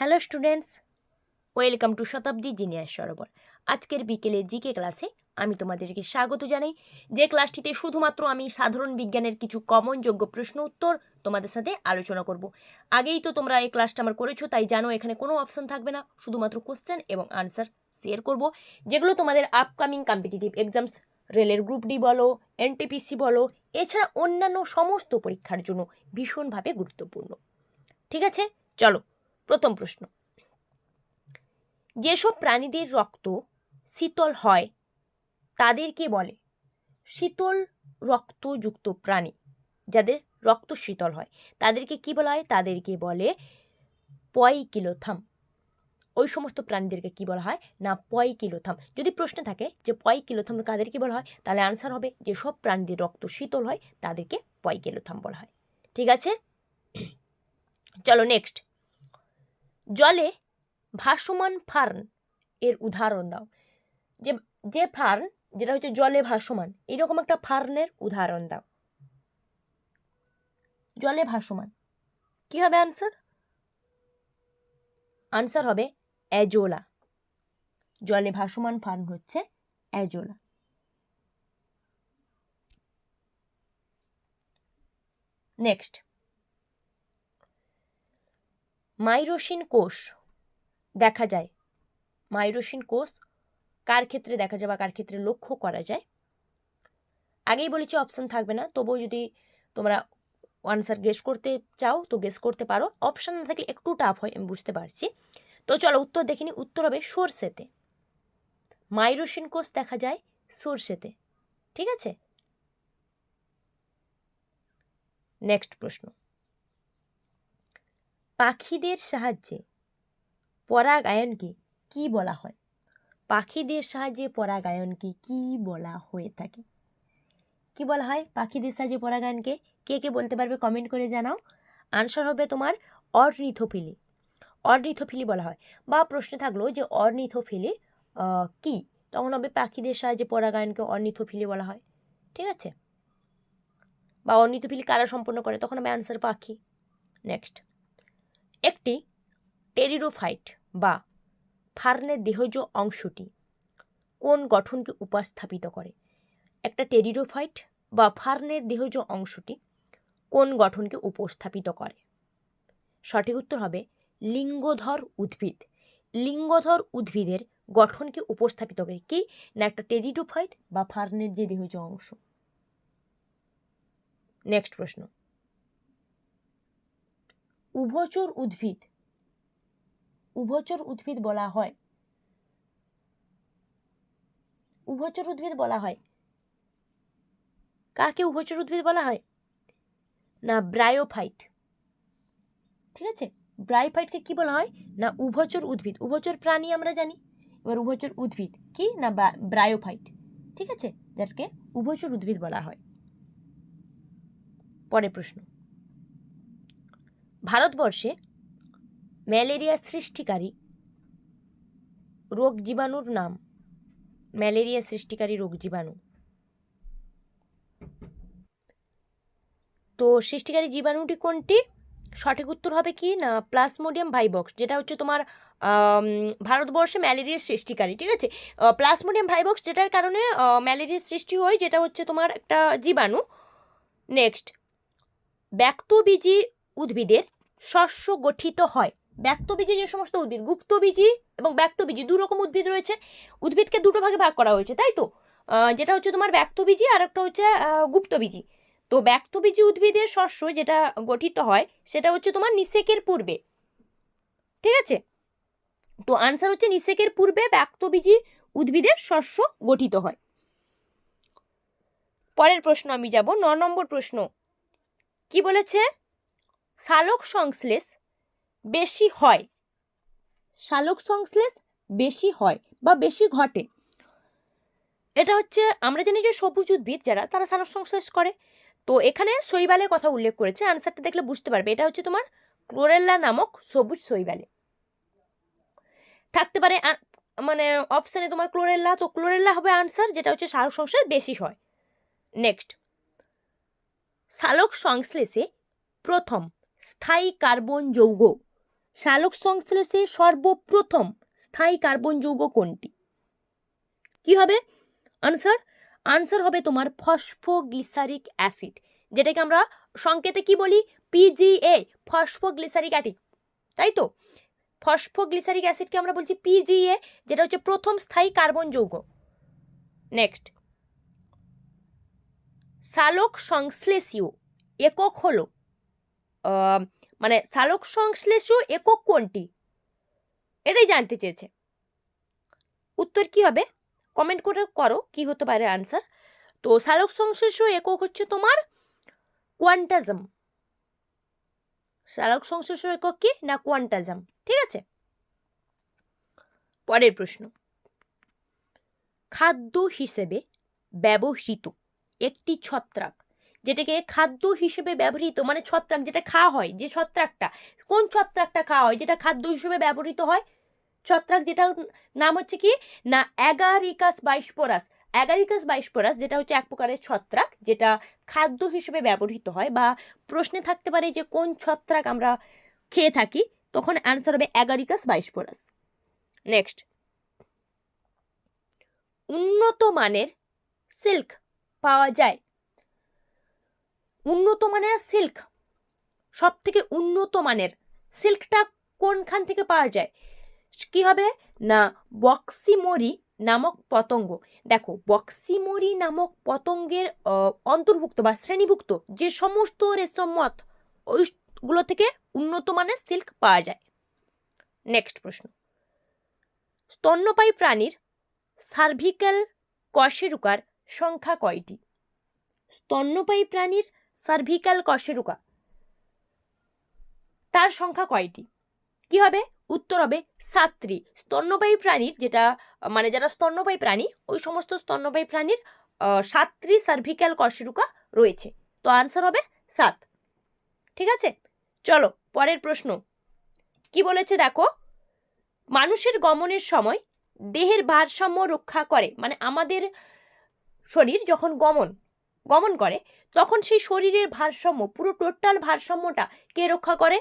Hello students welcome to Shatabdi genius Sarobar আজকের বিকেলে GK ক্লাসে আমি তোমাদেরকে স্বাগত জানাই, যে ক্লাসটিতে শুধুমাত্র আমি সাধারণ বিজ্ঞানের কিছু কমন যোগ্য প্রশ্ন উত্তর তোমাদের সাথে আলোচনা করব। আগেই তো তোমরা এই ক্লাসটা আমার করেছ, তাই জানো এখানে কোনো অপশন থাকবে না, শুধুমাত্র কোশ্চেন এবং আনসার শেয়ার করব, যেগুলো তোমাদের আপকামিং কম্পিটিটিভ এক্সামস রেলের গ্রুপ ডি বলো এনটিপিসি বলো, এছাড়া অন্যান্য সমস্ত পরীক্ষার জন্য ভীষণভাবে গুরুত্বপূর্ণ। ঠিক আছে? চলো প্রথম প্রশ্ন। যেসব প্রাণীদের রক্ত শীতল হয়, তাদেরকে বলে শীতল রক্তযুক্ত প্রাণী। যাদের রক্ত শীতল হয়, তাদেরকে কি বলা হয়? তাদেরকে বলে পয়কিলোথাম। ওই সমস্ত প্রাণীদেরকে কি বলা হয়? না, পয়কিলোথাম। যদি প্রশ্ন থাকে যে পয় পয়কিলোথাম কাদেরকে বলা হয়, তাহলে আনসার হবে যে সব প্রাণীদের রক্ত শীতল হয়, তাদেরকে পয়কিলোথাম বলা হয়। ঠিক আছে? চলো নেক্সট জলে ভাসমান ফার্ন এর উদাহরণ দাও। যে যে ফার্ন, যেটা হচ্ছে জলে ভাসমান, এরকম একটা ফার্নের উদাহরণ দাও। জলে ভাসমান। কি হবে আনসার আনসার হবে অ্যাজোলা জলে ভাসমান ফার্ন হচ্ছে অ্যাজোলা নেক্সট মাইরোসিন কোষ। দেখা যায়। মাইরোসিন কোষ কার ক্ষেত্রে দেখা যায় বা কার ক্ষেত্রে লক্ষ্য করা যায়? আগেই বলেছি অপশান থাকবে না। তবুও যদি তোমরা আনসার গেস করতে চাও, তো গেস করতে পারো। অপশান না থাকলে একটু টাফ হয়, আমি বুঝতে পারছি। তো চলো উত্তর দেখিনি উত্তর হবে সর্ষেতে। মাইরোসিন কোষ দেখা যায় সর্ষেতে। ঠিক আছে? নেক্সট প্রশ্ন। পাখিদের সাহায্যে পরাগায়নকে কি বলা হয়? পাখিদের সাহায্যে পরাগায়নকে কি বলা হয়ে থাকে? কি বলা হয় পাখিদের সাহায্যে পরাগায়নকে? কে কে বলতে পারবে কমেন্ট করে জানাও। আনসার হবে তোমার অর্নিথোফিলি। অর্নিথোফিলি বলা হয়। বা প্রশ্নে থাকল যে অর্নিথোফিলি কি? তখন হবে পাখিদের সাহায্যে পরাগায়নকে অর্নিথোফিলি বলা হয়। ঠিক আছে? বা অর্নিথোফিলি কারা সম্পন্ন করে? তখন হবে আনসার পাখি। নেক্সট একটি টেরিডোফাইট বা ফার্নের দেহজ অংশটি কোন গঠনকে উপস্থাপিত করে? একটা টেরিডোফাইট বা ফার্নের দেহজ অংশটি কোন গঠনকে উপস্থাপিত করে? সঠিক উত্তর হবে লিঙ্গধর উদ্ভিদ। লিঙ্গধর উদ্ভিদের গঠনকে উপস্থাপিত করে কি? না একটা টেরিডোফাইট বা ফার্নের যে দেহজ অংশ। নেক্সট প্রশ্ন। উভচর উদ্ভিদ। উভচর উদ্ভিদ বলা হয়। উভচর উদ্ভিদ বলা হয়। কাকে উভচর উদ্ভিদ বলা হয়? না, ব্রায়োফাইট। ঠিক আছে? ব্রায়োফাইটকে কি বলা হয়? না, উভচর উদ্ভিদ। উভচর প্রাণী আমরা জানি। এবার উভচর উদ্ভিদ কি? না ব্রায়োফাইট। ঠিক আছে? যাকে উভচর উদ্ভিদ বলা হয়। পরের প্রশ্ন। ভারতবর্ষে ম্যালেরিয়া সৃষ্টিকারী রোগ জীবাণুর নাম ম্যালেরিয়া সৃষ্টিকারী রোগ জীবাণু। তো সৃষ্টিকারী জীবাণুটি কোনটি? সঠিক উত্তর হবে কি না? প্লাসমোডিয়াম ভাইবক্স, যেটা হচ্ছে তোমার ভারতবর্ষে ম্যালেরিয়ার সৃষ্টিকারী, ঠিক আছে? প্লাসমোডিয়াম ভাইবক্স যেটার কারণে ম্যালেরিয়ার সৃষ্টি হয়, যেটা হচ্ছে তোমার একটা জীবাণু। নেক্সট ব্যক্তবীজী উদ্ভিদের শস্য গঠিত হয়। ব্যক্তবীজী যে সমস্ত উদ্ভিদ, গুপ্তবীজী এবং ব্যক্তবীজী দু রকম উদ্ভিদ রয়েছে। উদ্ভিদকে দুটো ভাগে ভাগ করা হয়েছে, তাই তো? যেটা হচ্ছে তোমার ব্যক্তবীজী আর একটা হচ্ছে গুপ্তবীজী। তো ব্যক্তবীজী উদ্ভিদের শস্য যেটা গঠিত হয়, সেটা হচ্ছে তোমার নিষেকের পূর্বে। ঠিক আছে? তো আনসার হচ্ছে নিষেকের পূর্বে ব্যক্তবীজী উদ্ভিদের শস্য গঠিত হয়। পরের প্রশ্ন আমি যাব, ন নম্বর প্রশ্ন। কি বলেছে? সালোক সংশ্লেষ বেশি হয়। সালোক সংশ্লেষ বেশি হয় বা বেশি ঘটে। এটা হচ্ছে, আমরা জানি যে সবুজ উদ্ভিদ যারা, তারা সালোক সংশ্লেষ করে। তো এখানে শৈবালের কথা উল্লেখ করেছে। আনসারটা দেখলে বুঝতে পারবে। এটা হচ্ছে তোমার ক্লোরেল্লা নামক সবুজ শৈবালে। থাকতে পারে মানে অপশানে তোমার ক্লোরেল্লা তো ক্লোরেল্লা হবে আনসার যেটা হচ্ছে সালোক সংশ্লেষ বেশি হয়। নেক্সট সালোক সংশ্লেষে প্রথম স্থায়ী কার্বন যৌগ। সালোক সংশ্লেষে সর্বপ্রথম স্থায়ী কার্বন যৌগ কোনটি? কি হবে? আনসার আনসার হবে তোমার ফসফোগ্লিসারিক অ্যাসিড যেটাকে আমরা সংকেতে কি বলি? পিজিএ ফসফোগ্লিসারিক অ্যাটিক তাই তো? ফসফোগ্লিসারিক অ্যাসিডকে আমরা বলছি পিজিএ যেটা হচ্ছে প্রথম স্থায়ী কার্বন যৌগ। নেক্সট সালোক সংশ্লেষীয় একক হলো মানে সালোক সংশ্লেষীয় একক কোনটি? এটাই জানতে চেয়েছে। উত্তর কি হবে? কমেন্ট করে করো, কি হতে পারে আনসার তো সালোক সংশ্লেষীয় একক হচ্ছে তোমার কোয়ান্টাজম সালোক সংশ্লেষীয় একক কি না কোয়ান্টাজম ঠিক আছে? পরের প্রশ্ন। খাদ্য হিসেবে ব্যবহৃত একটি ছত্রাক যেটাকে খাদ্য হিসেবে ব্যবহৃত মানে ছত্রাক যেটা খাওয়া হয়, যে ছত্রাকটা, কোন ছত্রাকটা খাওয়া হয়, যেটা খাদ্য হিসেবে ব্যবহৃত হয়? ছত্রাক যেটা নাম হচ্ছে কি? না, অ্যাগারিকাস বাইসপোরাস। অ্যাগারিকাস বাইসপোরাস যেটা হচ্ছে এক প্রকারের ছত্রাক, যেটা খাদ্য হিসেবে ব্যবহৃত হয় বা প্রশ্নে থাকতে পারে যে কোন ছত্রাক আমরা খেয়ে থাকি, তখন অ্যান্সার হবে অ্যাগারিকাস বাইসপোরাস। নেক্সট উন্নত মানের সিল্ক পাওয়া যায়। উন্নত মানের সিল্ক। সব থেকে উন্নত মানের সিল্কটা কোনখান থেকে পাওয়া যায়? কি হবে? না, বক্সিমরি নামক পতঙ্গ। দেখো, বক্সিমরি নামক পতঙ্গের অন্তর্ভুক্ত বা শ্রেণীভুক্ত যে সমস্ত রেশম ওইগুলো থেকে উন্নত মানের সিল্ক পাওয়া যায়। নেক্সট প্রশ্ন। স্তন্যপায়ী প্রাণীর সার্ভিক্যাল কশেরুকার সংখ্যা কয়টি? স্তন্যপায়ী প্রাণীর সার্ভিক্যাল কশেরুকা তার সংখ্যা কয়টি? কি হবে? উত্তর হবে সাতটি। স্তন্যবায়ী প্রাণীর যেটা মানে যারা স্তন্যবায়ী প্রাণী, ওই সমস্ত স্তন্যবায়ী প্রাণীর সাতটি সার্ভিক্যাল কশেরুকা রয়েছে। তো আনসার হবে সাত। ঠিক আছে? চলো, পরের প্রশ্ন। কি বলেছে দেখো? মানুষের গমনের সময় দেহের ভারসাম্য রক্ষা করে মানে আমাদের শরীর যখন গমন গমন করে, তখন সেই শরীরের ভারসাম্য, পুরো টোটাল ভারসাম্যটা কে রক্ষা করে?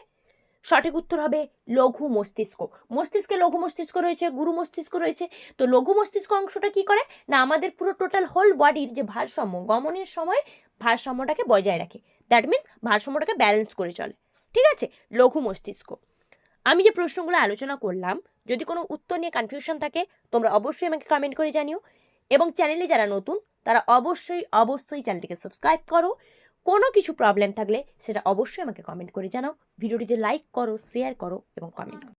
সঠিক উত্তর হবে লঘু মস্তিষ্ক। মস্তিষ্কে লঘু মস্তিষ্ক রয়েছে, গুরু মস্তিষ্ক রয়েছে। তো লঘু মস্তিষ্ক অংশটা কি করে? না, আমাদের পুরো টোটাল হোল বডির যে ভারসাম্য, গমনের সময় ভারসাম্যটাকে বজায় রাখে। দ্যাট মিনস ভারসাম্যটাকে ব্যালেন্স করে চলে। ঠিক আছে? লঘু মস্তিষ্ক। আমি যে প্রশ্নগুলো আলোচনা করলাম, যদি কোনো উত্তর নিয়ে কনফিউশন থাকে, তোমরা অবশ্যই আমাকে কমেন্ট করে জানিও। এবং চ্যানেলে যারা নতুন তারা অবশ্যই অবশ্যই চ্যানেলটিকে সাবস্ক্রাইব করো। কোনো কিছু প্রবলেম থাকলে সেটা অবশ্যই আমাকে কমেন্ট করে জানাও। ভিডিওটিতে লাইক করো শেয়ার করো এবং কমেন্ট করো।